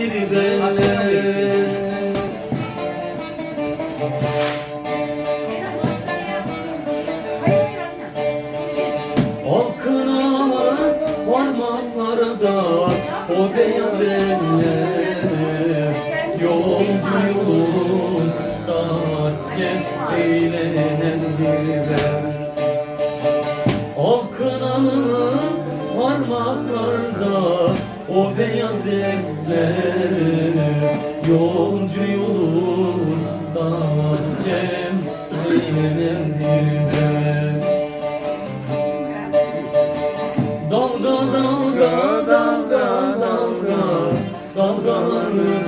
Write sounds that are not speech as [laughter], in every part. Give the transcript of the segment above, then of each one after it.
eğlenendir benler Akınan o beyaz eller Yolcu yolunda cem eğlenendir ben Akınan eller Yolcu yolunda cem ben Dalga dalga dalga dalga dalgalanıyor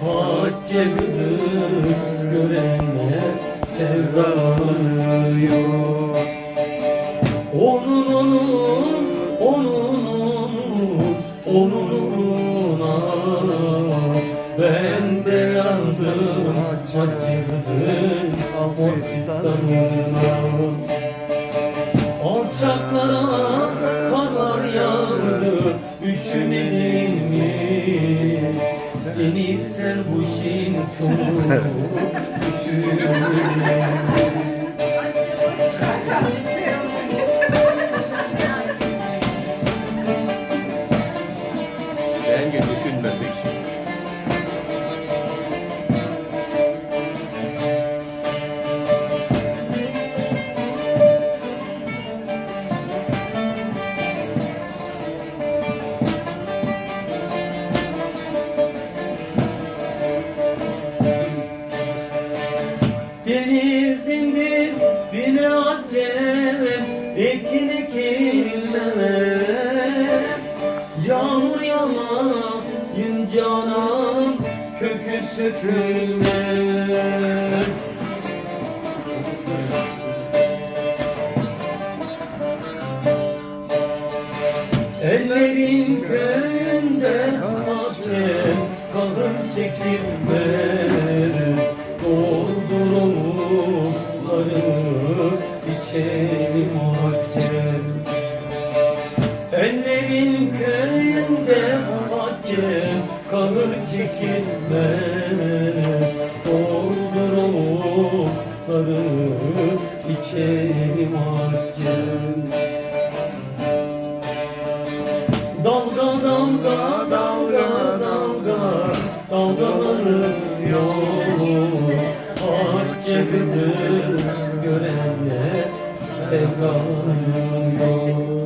Hacca gıdır görenler sevdalanıyor Onun onun onun onuna Ben de yandım Hacca gıdır Pakistan'ına Alçaklara karlar yağdı Üşümedin mi? Deniz sen bu işin sonu [laughs] Üşümedin mi? Bence düşünmedik. Denizin dibine acem anam Kökü sökülmez Ellerin köyünde bahçe kalır çekilmez. Doldur omuzları içelim bahçe Ellerin köyünde bahçe kalır çekilmez. Doldur omuzları içelim bahçe Dalga dalga dalga dalga dalgalanıyor Bahçe kızı görenler sevdalanıyor